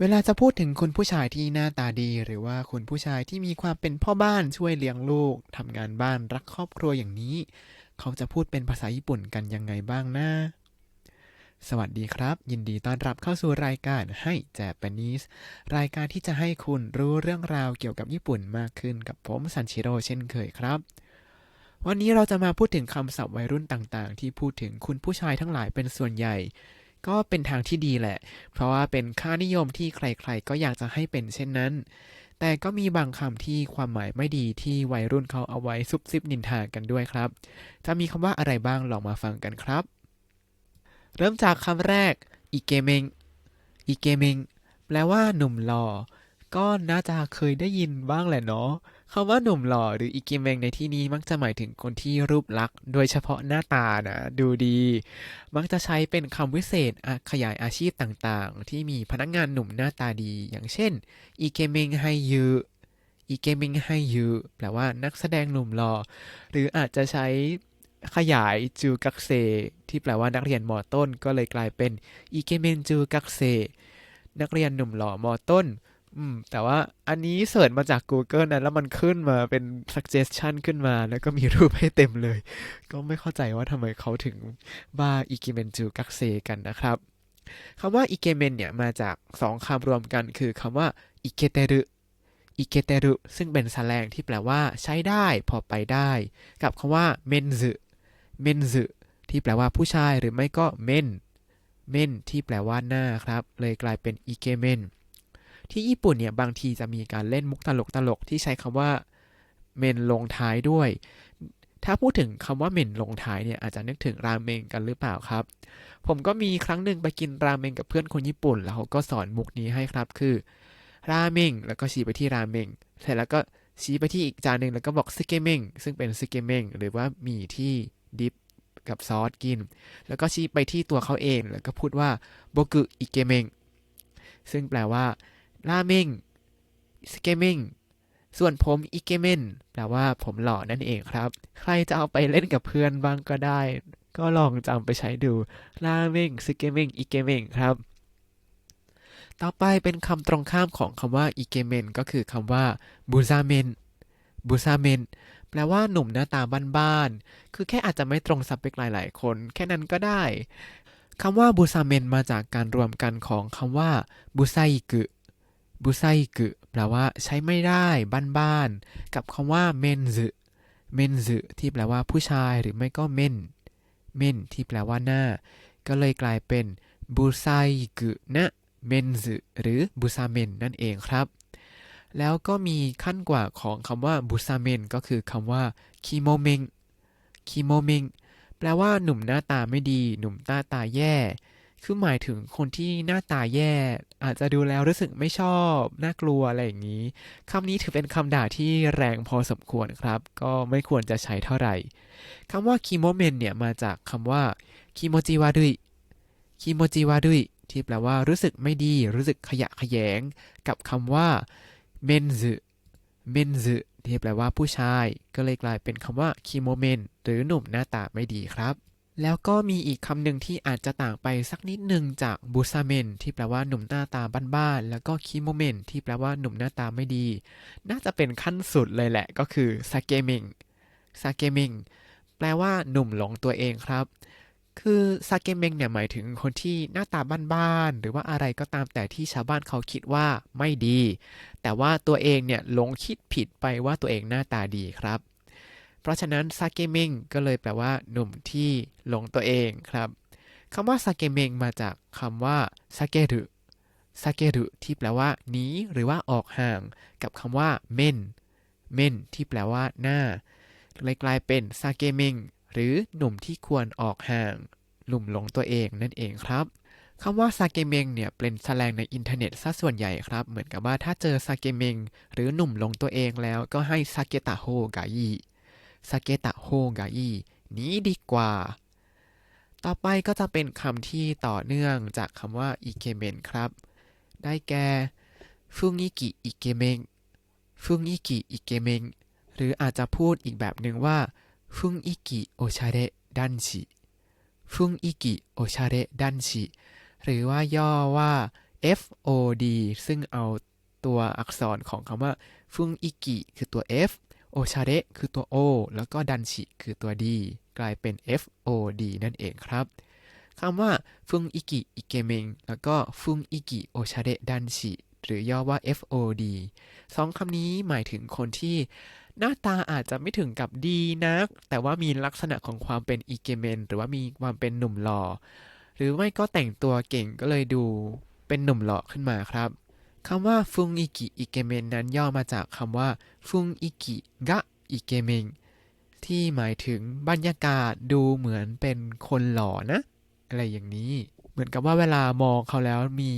เวลาจะพูดถึงคุณผู้ชายที่หน้าตาดี หรือว่าคุณผู้ชายที่มีความเป็นพ่อบ้านช่วยเลี้ยงลูกทำงานบ้านรักครอบครัวอย่างนี้ เขาจะพูดเป็นภาษาญี่ปุ่นกันยังไงบ้างนะสวัสดีครับ ยินดีต้อนรับเข้าสู่รายการให้แจปนิสรายการที่จะให้คุณรู้เรื่องราวเกี่ยวกับญี่ปุ่นมากขึ้นกับผมซันชิโร่เช่นเคยครับ วันนี้เราจะมาพูดถึงคำศัพท์วัยรุ่นต่างๆ ที่พูดถึงคุณผู้ชายทั้งหลายเป็นส่วนใหญ่ ก็เป็นทางที่ดีแหละ เพราะว่าเป็นค่านิยมที่ใครๆ ก็อยากจะให้เป็นเช่นนั้น แต่ก็มีบางคำที่ความหมายไม่ดีที่วัยรุ่นเขาเอาไว้ซุบซิบนินทากันด้วยครับ จะมีคำว่าอะไรบ้างลองมาฟังกันครับ เริ่มจากคำแรกอิเกเมงอิเกเมงแปลว่าหนุ่มหล่อก็น่าจะเคยได้ยินบ้างแหละเนาะ คำว่าหนุ่มหล่อหรืออิเกเมงในที่นี้มักจะหมายถึงคนที่รูปลักษณ์โดยเฉพาะหน้าตานะดูดี มักจะใช้เป็นคำวิเศษขยายอาชีพต่างๆ ที่มีพนักงานหนุ่มหน้าตาดี อย่างเช่นอิเกเมงไฮยูอิเกเมงไฮยูแปลว่านักแสดงหนุ่มหล่อหรืออาจจะใช้ขยายจูกักเซ ที่แปลว่านักเรียนมอต้น ก็เลยกลายเป็นอิเกเมนจูกักเซ นักเรียนหนุ่มหล่อมอต้น อืม แต่ว่าอันนี้เสิร์ชมาจาก Google นะแล้วมันขึ้นมาเป็น suggestion ขึ้นมา แล้วก็มีรูปให้เต็มเลย ก็ไม่เข้าใจว่าทำไมเขาถึงบ้าอิเกเมนจูกักเซกันนะครับคำว่าอิเกเมนเนี่ย มาจากสองคำรวมกันคือคำว่าอิเกเตรุอิเกเตรุซึ่งเป็นแสแลงที่แปลว่าใช้ได้พอไปได้ กับคำว่าเมนซึเมนซึที่แปลว่าผู้ชายหรือไม่ก็เมนเมนที่แปลว่าหน้าครับ เลยกลายเป็นอิเกเมน ที่ญี่ปุ่นเนี่ยบางทีจะมีการเล่นมุกตลกตลกที่ใช้คำว่าเมนลงท้ายด้วย ถ้าพูดถึงคำว่าเมนลงท้ายเนี่ยอาจจะนึกถึงราเมงกันหรือเปล่าครับ ผมก็มีครั้งหนึ่งไปกินราเมงกับเพื่อนคนญี่ปุ่น แล้วเขาก็สอนมุกนี้ให้ครับคือ ราเมงแล้วก็ชี้ไปที่ราเมงเสร็จแล้วก็ชี้ไปที่อีกจานหนึ่งแล้วก็บอกซึเกเมงซึ่งเป็นซึเกเมงหรือว่าหมี่ที่ดิฟกับซอสกิน แล้วก็ชี้ไปที่ตัวเขาเอง แล้วก็พูดว่าโบกุอิเกเมงซึ่งแปลว่า ราเมงสเกเมงส่วนผมอิเกเมนแปลว่าผมหล่อนั่นเองครับ ใครจะเอาไปเล่นกับเพื่อนบ้างก็ได้ ก็ลองจำไปใช้ดูราเมงสเกเมงอิเกเมงครับ ต่อไปเป็นคำตรงข้ามของคำว่าอิเกเมนก็คือคำว่าบูซาเมนบูซาเมนแปลว่าหนุ่มหน้าตาบ้านๆ คือแค่อาจจะไม่ตรงสเปคหลายๆ คน แค่นั้นก็ได้ คำว่าบูซาเมนมาจากการรวมกันของคำว่าบูไซกุ บุไซกุแปลว่าใช้ไม่ได้บ้านๆกับคำว่าเมนซึเมนซึที่แปลว่าผู้ชายหรือไม่ก็เมนเมนที่แปลว่าหน้า ก็เลยกลายเป็นบุไซกุนะเมนซึหรือบุซาเมนนั่นเองครับ แล้วก็มีขั้นกว่าของคำว่าบุซาเมนก็คือคำว่าคิโมเมงคิโมเมงแปลว่าหนุ่มหน้าตาไม่ดี หนุ่มหน้าตาแย่ คือหมายถึงคนที่หน้าตาแย่ อาจจะดูแล้วรู้สึกไม่ชอบ น่ากลัวอะไรอย่างนี้คำนี้ถือเป็นคำด่าที่แรงพอสมควรครับ ก็ไม่ควรจะใช้เท่าไหร่คำว่าคิโมเมนเนี่ยมาจากคำว่าคิโมจิวาดุยคิโมจิวาดุยที่แปลว่ารู้สึกไม่ดี รู้สึกขยะขยง กับคำว่าเมนซึเมนซึที่แปลว่าผู้ชาย ก็เลยกลายเป็นคำว่าคิโมเมนหรือหนุ่มหน้าตาไม่ดีครับ แล้วก็มีอีกคำหนึ่งที่อาจจะต่างไปสักนิดหนึ่งจากบูซาเมนที่แปลว่าหนุ่มหน้าตาบ้านๆแล้วก็คิโมเมนที่แปลว่าหนุ่มหน้าตาไม่ดี น่าจะเป็นขั้นสุดเลยแหละก็คือซาเกเมงซาเกเมงแปลว่าหนุ่มหลงตัวเองครับ คือซาเกเมงเนี่ยหมายถึงคนที่หน้าตาบ้านๆหรือว่าอะไรก็ตามแต่ที่ชาวบ้านเขาคิดว่าไม่ดี แต่ว่าตัวเองเนี่ยหลงคิดผิดไปว่าตัวเองหน้าตาดีครับ เพราะฉะนั้นซาเกเมงก็เลยแปลว่า หนุ่มที่หลงตัวเองครับคำว่าซาเกเมงมาจากคำว่าซาเกรุซาเกรุที่แปลว่าหนีหรือว่าออกห่าง กับคำว่าเมนเมนที่แปลว่าหน้าเลยกลายเป็นซาเกเมงหรือหนุ่มที่ควรออกห่างหนุ่มหลงตัวเองนั่นเองครับคำว่าซาเกเมงเนี่ยเป็นแสลงในอินเทอร์เน็ตซะส่วนใหญ่ครับ เหมือนกับว่าถ้าเจอซาเกเมงหรือหนุ่มหลงตัวเองแล้วก็ให้ซาเกตะโฮกายิ สเกตะโฮกาอีนี้ดีกว่า ต่อไปก็จะเป็นคำที่ต่อเนื่องจากคำว่าอิเคเมนครับ ได้แก่ฟุงอิกิอิเคเมงฟุงอิกิอิเคเมงหรืออาจจะพูดอีกแบบหนึ่งว่าฟุงอิกิโอชาเรดันชิฟุงอิกิโอชาเรดันชิหรือว่าย่อว่า F O D ซึ่งเอาตัวอักษรของคำว่าฟุงอิกิคือตัว F โอชาเระคือตัว O แล้วก็ดันชิคือตัว D กลายเป็น F O D นั่นเองครับคำว่าฟุงอิกิอิเกเมงแล้วก็ฟุงอิกิโอชาเระดันชิหรือย่อว่า F O D สองคำนี้หมายถึงคนที่หน้าตาอาจจะไม่ถึงกับดีนัก แต่ว่ามีลักษณะของความเป็นอิเกเมนหรือว่ามีความเป็นหนุ่มหล่อ หรือไม่ก็แต่งตัวเก่งก็เลยดูเป็นหนุ่มหล่อขึ้นมาครับ คำว่าฟุงอิกิอิเกเมนนั้นย่อมาจากคำว่าฟุงอิกิกะอิเกเมนที่หมายถึงบรรยากาศดูเหมือนเป็นคนหล่อนะ อะไรอย่างนี้ เหมือนกับว่าเวลามองเขาแล้วมี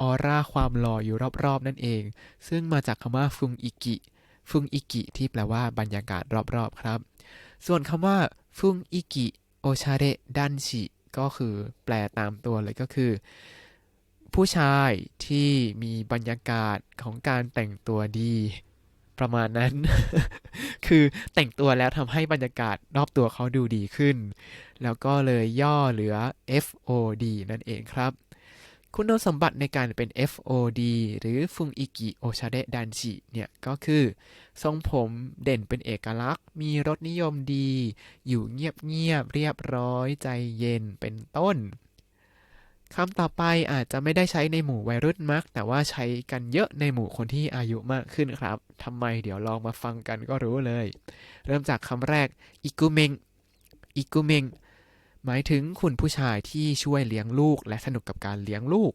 ออร่าความหล่ออยู่รอบๆ นั่นเอง ซึ่งมาจากคำว่าฟุงอิกิฟุงอิกิที่แปลว่าบรรยากาศรอบๆครับ ส่วนคำว่าฟุงอิกิโอชาเรดันชิก็คือแปลตามตัวเลยก็คือ ผู้ชายที่มีบรรยากาศของการแต่งตัวดี ประมาณนั้น คือแต่งตัวแล้วทำให้บรรยากาศรอบตัวเขาดูดีขึ้น แล้วก็เลยย่อเหลือ FOD นั่นเองครับ คุณสมบัติในการเป็น FOD หรือฟุงอิกิโอชาเดะดันชิเนี่ย ก็คือ ทรงผมเด่นเป็นเอกลักษณ์ มีรสนิยมดี อยู่เงียบเงียบเรียบร้อยใจเย็นเป็นต้น คำต่อไปอาจจะไม่ได้ใช้ในหมู่วัยรุ่นมักแต่ว่าใช้กันเยอะในหมู่คนที่อายุมากขึ้นครับทำไมเดี๋ยวลองมาฟังกันก็รู้เลย เริ่มจากคำแรกอิกุเมงอิกุเมงหมายถึงคุณผู้ชายที่ช่วยเลี้ยงลูกและสนุกกับการเลี้ยงลูก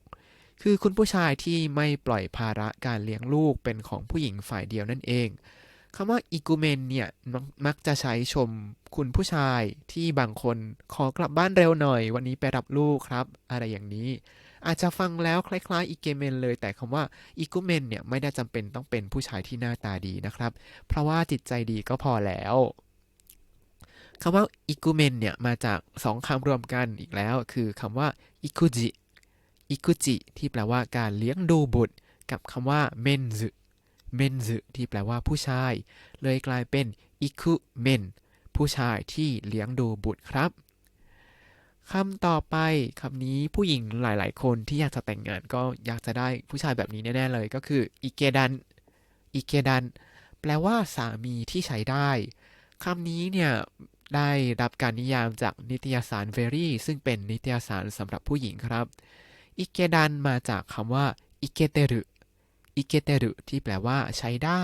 คือคุณผู้ชายที่ไม่ปล่อยภาระการเลี้ยงลูกเป็นของผู้หญิงฝ่ายเดียวนั่นเอง คำว่าอิกุเมนเนี่ยมักมักจะใช้ชมคุณผู้ชายที่บางคนขอกลับบ้านเร็วหน่อย วันนี้ไปรับลูกครับ อะไรอย่างนี้ อาจจะฟังแล้วคล้ายๆอิเกเมนเลย แต่คำว่าอิกุเมนเนี่ยไม่ได้จำเป็นต้องเป็นผู้ชายที่หน้าตาดีนะครับ เพราะว่าจิตใจดีก็พอแล้วคำว่าอิกุเมนเนี่ยมาจากสองคำรวมกันอีกแล้ว คือคำว่าอิคุจิอิคุจิที่แปลว่าการเลี้ยงดูบุตร กับคำว่าเมนซึ เมนซึที่แปลว่าผู้ชาย เลยกลายเป็นอิคุเมนผู้ชายที่เลี้ยงดูบุตรครับคำต่อไปคำนี้ผู้หญิงหลาย ๆ คนที่อยากจะแต่งงานก็อยากจะได้ผู้ชายแบบนี้แน่ ๆ เลยก็คืออิเกดันอิเกดันแปลว่าสามีที่ใช้ได้คำนี้เนี่ยได้รับการนิยามจากนิตยสารเวรี่ซึ่งเป็นนิตยสารสำหรับผู้หญิงครับอิเกดันมาจากคำว่าอิเกเตรุ อิเกเตรุที่แปลว่าใช้ได้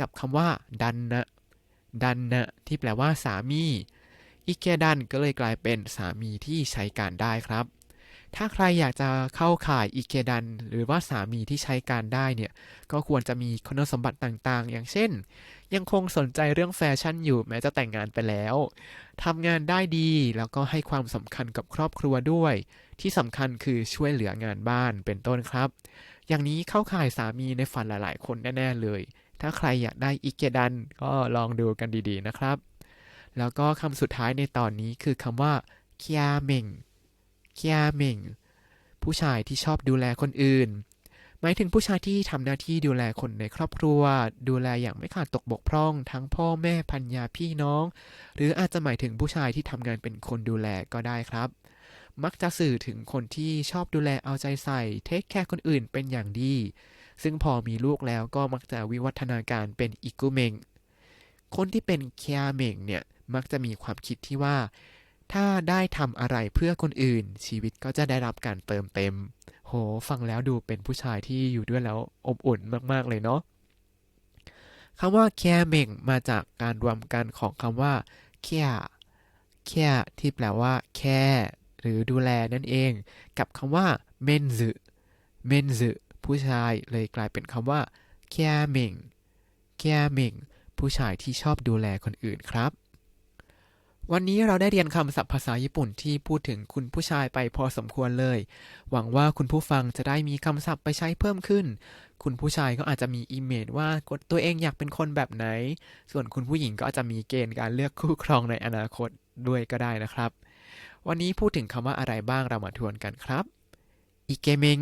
กับคำว่าดันนะดันนะที่แปลว่าสามีอิเกดันก็เลยกลายเป็นสามีที่ใช้การได้ครับ ถ้าใครอยากจะเข้าข่ายอิเกดัน หรือว่าสามีที่ใช้การได้เนี่ย ก็ควรจะมีคุณสมบัติต่างๆ อย่างเช่น ยังคงสนใจเรื่องแฟชั่นอยู่แม้จะแต่งงานไปแล้วทำงานได้ดีแล้วก็ให้ความสำคัญกับครอบครัวด้วย ที่สำคัญคือช่วยเหลืองานบ้านเป็นต้นครับ อย่างนี้เข้าข่ายสามีในฝันหลาย ๆ คนแน่ ๆ เลย ถ้าใครอยากได้อิเกดันก็ลองดูกันดีๆนะครับ แล้วก็คำสุดท้ายในตอนนี้คือคำว่าเคียเมงเคียเมงผู้ชายที่ชอบดูแลคนอื่น หมายถึงผู้ชายที่ทำหน้าที่ดูแลคนในครอบครัว ดูแลอย่างไม่ขาดตกบกพร่อง ทั้งพ่อแม่พันยาพี่น้อง หรืออาจจะหมายถึงผู้ชายที่ทำงานเป็นคนดูแลก็ได้ครับ มักจะสื่อถึงคนที่ชอบดูแลเอาใจใส่ เทคแคร์คนอื่นเป็นอย่างดี ซึ่งพอมีลูกแล้วก็มักจะวิวัฒนาการเป็นอิกุเมง คนที่เป็นเคียเมงเนี่ย มักจะมีความคิดที่ว่า ถ้าได้ทำอะไรเพื่อคนอื่น ชีวิตก็จะได้รับการเติมเต็ม โห ฟังแล้วดูเป็นผู้ชายที่อยู่ด้วยแล้วอบอุ่นมากๆเลยเนาะคำว่าแคเมงมาจากการรวมกันของคำว่าแค่แค่ที่แปลว่า แค่ หรือดูแลนั่นเอง กับคำว่าเมนซึเมนซึผู้ชายเลยกลายเป็นคำว่าแคเมงแคเมงผู้ชายที่ชอบดูแลคนอื่นครับ วันนี้เราได้เรียนคำศัพท์ภาษาญี่ปุ่นที่พูดถึงคุณผู้ชายไปพอสมควรเลย หวังว่าคุณผู้ฟังจะได้มีคำศัพท์ไปใช้เพิ่มขึ้น คุณผู้ชายก็อาจจะมีอิมเมจว่าตัวเองอยากเป็นคนแบบไหน ส่วนคุณผู้หญิงก็อาจจะมีเกณฑ์การเลือกคู่ครองในอนาคตด้วยก็ได้นะครับ วันนี้พูดถึงคำว่าอะไรบ้างเรามาทวนกันครับอิเกเมง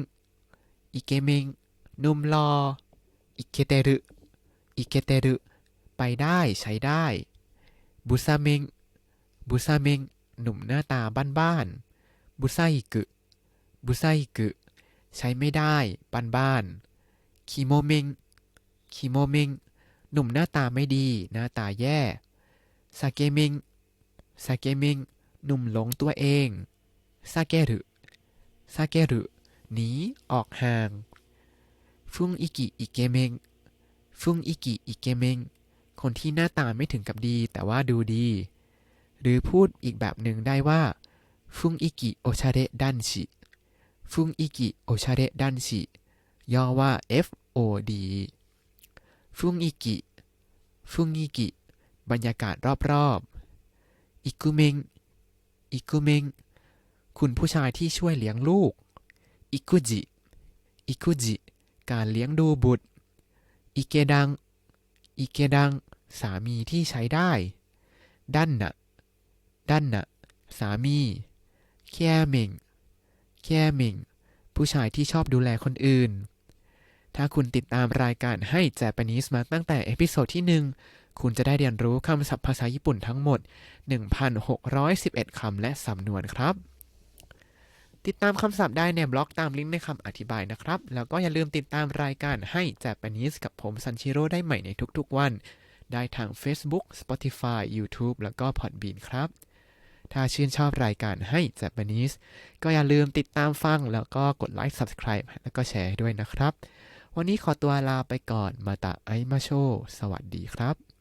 อิเกเมงหนุ่มรออิเคเตรุอิเคเตรุไปได้ใช้ได้บุซาเมงบุซาเมงหนุ่มหน้าตาบ้านๆบุซาอิกุบุซาอิกุใช้ไม่ได้บ้านบ้านคิโมเมงคิโมเมงหนุ่มหน้าตาไม่ดี หน้าตาแย่ซาเกเมงซาเกเมง หนุ่มหลงตัวเองซาเกรุซาเกรุหนีออกห่าง ฟุงอิกิอิเกเมง ฟุงอิกิอิเกเมง คนที่หน้าตาไม่ถึงกับดีแต่ว่าดูดี หรือพูดอีกแบบหนึ่งได้ว่า ฟุงอิกิโอชาเรดันชิฟุงอิกิโอชาเรดันชิย่อว่า FOD ฟุงอิกิ ฟุงอิกิ บรรยากาศรอบๆ อิกุเมง อิกุเมงคุณผู้ชายที่ช่วยเลี้ยงลูก อิกุจิ อิกุจิ การเลี้ยงดูบุตร อิเกดัง อิเกดัง สามีที่ใช้ได้ ดันนะดันนะสามี แค่เมงแค่เมงผู้ชายที่ชอบดูแลคนอื่น ถ้าคุณติดตามรายการให้ Japanese มาตั้งแต่เอพิโซดที่1 คุณจะได้เรียนรู้คำศัพท์ภาษาญี่ปุ่นทั้งหมด 1,611 คำและสำนวนครับ ติดตามคำศัพท์ได้ในบล็อกตามลิงก์ในคำอธิบายนะครับ แล้วก็อย่าลืมติดตามรายการให้ Japanese กับผมซันชิโร่ได้ใหม่ในทุกๆวัน ได้ทาง Facebook Spotify YouTube แล้วก็ Podbean ครับ ถ้าชื่นชอบรายการให้ Japanese ก็อย่าลืมติดตามฟังแล้วก็กดไลค์ Subscribe แล้วก็แชร์ด้วยนะครับวันนี้ขอตัวลาไปก่อน มาตะไอมาโช สวัสดีครับ